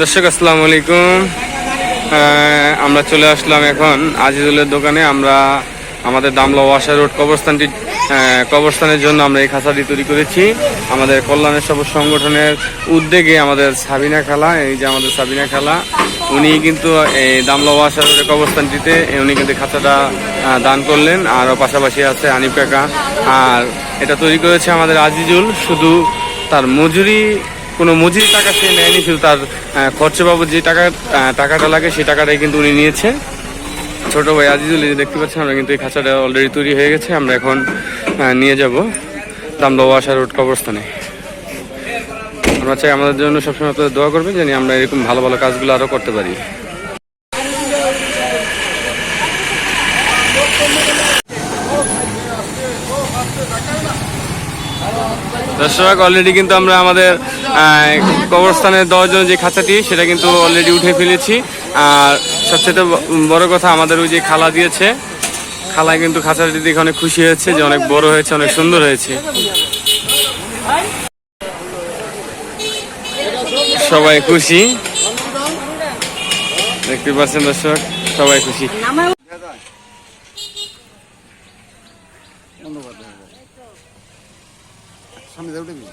দর্শক, আসসালামু আলাইকুম। আমরা চলে আসলাম এখন আজিজুলের দোকানে। আমরা আমাদের দামলা ওয়াসা রোড কবরস্থানটি কবরস্থানের জন্য আমরা এই খাঁচাটি তৈরি করেছি। আমাদের কল্যাণের সব সংগঠনের উদ্যোগে আমাদের সাবিনা খালা, এই যে আমাদের সাবিনা খালা, উনি কিন্তু এই দামলা ওয়াসা রোডের কবরস্থানটিতে উনি কিন্তু খাঁচাটা দান করলেন। আর পাশাপাশি আছে আনিফ কাকা। আর এটা তৈরি করেছে আমাদের আজিজুল। শুধু তার মজুরি কোনো মজুরি টাকা সে নেয়নি, শুধু তার খরচ বাবদ যে টাকা টাকাটা লাগে সেই টাকাটাই কিন্তু উনি নিয়েছে। ছোট ভাই আজিজুল দেখতে পাচ্ছেন, আমরা কিন্তু এই খাঁচাটা অলরেডি তৈরি হয়ে গেছে, আমরা এখন নিয়ে যাব দামদা ওয়াসা রোড কবরস্থানে। আমরা চাই আমাদের জন্য সবসময় আপনাদের দোয়া করবেন জানি আমরা এরকম ভালো ভালো কাজগুলো আরও করতে পারি। দর্শক অলরেডি কিন্তু আমরা আমাদের আহ, কবরস্থানের জন্য যে খাঁচাটি সেটা কিন্তু অলরেডি উঠে ফেলেছি। আর সবচেয়ে বড় কথা আমাদের ওই যে খালা দিয়েছে খালা কিন্তু খাঁচাটি দেখে অনেক খুশি হয়েছে যে অনেক বড় হয়েছে অনেক সুন্দর হয়েছে। সবাই খুশি? দেখতে পাচ্ছেন দর্শক সবাই খুশি। সামনে দেখবি